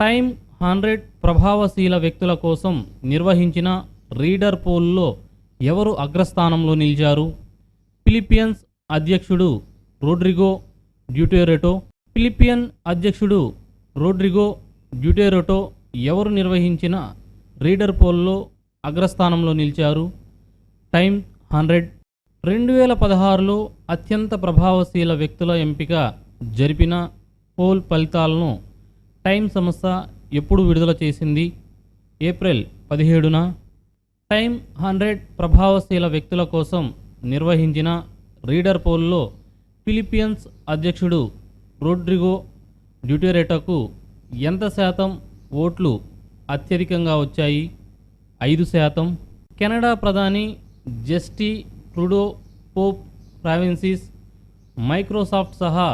Time hundred ప్రభావశీల వ్యక్తుల కోసం నిర్వహించిన రీడర్ పోల్లో ఎవరు అగ్రస్థానంలో నిలిచారు? ఫిలిపియన్స్ అధ్యక్షుడు రోడ్రిగో డ్యూటెరెటో ఫిలిపియన్ అధ్యక్షుడు రోడ్రిగో డ్యూటెరెటో ఎవరు నిర్వహించిన రీడర్ పోల్లో అగ్రస్థానంలో నిలిచారు? టైమ్ హండ్రెడ్ రెండు వేల పదహారులో అత్యంత ప్రభావశీల వ్యక్తుల ఎంపిక జరిపిన పోల్ ఫలితాలను టైం సంస్థ ఎప్పుడు విడుదల చేసింది? ఏప్రిల్ పదిహేడున టైమ్ హండ్రెడ్ ప్రభావశీల వ్యక్తుల కోసం నిర్వహించిన రీడర్ పోల్లో ఫిలిపియన్స్ అధ్యక్షుడు రోడ్రిగో డ్యూటెరెటోకు ఎంత శాతం ఓట్లు అత్యధికంగా వచ్చాయి? ఐదు శాతం. కెనడా ప్రధాని Justin Trudeau pope provinces Microsoft సహా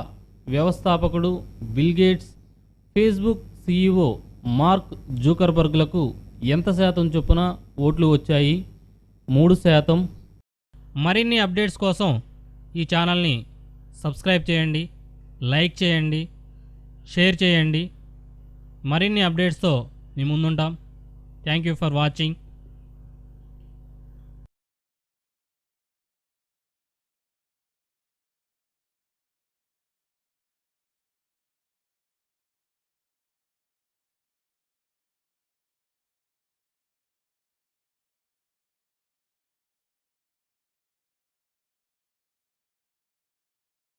వ్యవస్థాపకుడు Bill Gates Facebook CEO Mark జూకర్బర్గ్లకు ఎంత శాతం చొప్పున ఓట్లు వచ్చాయి? మూడు శాతం. మరిన్ని అప్డేట్స్ కోసం ఈ ఛానల్ని సబ్స్క్రైబ్ చేయండి లైక్ చేయండి షేర్ చేయండి. మరిన్ని అప్డేట్స్తో మీ ముందుంటాం. Thank you for watching.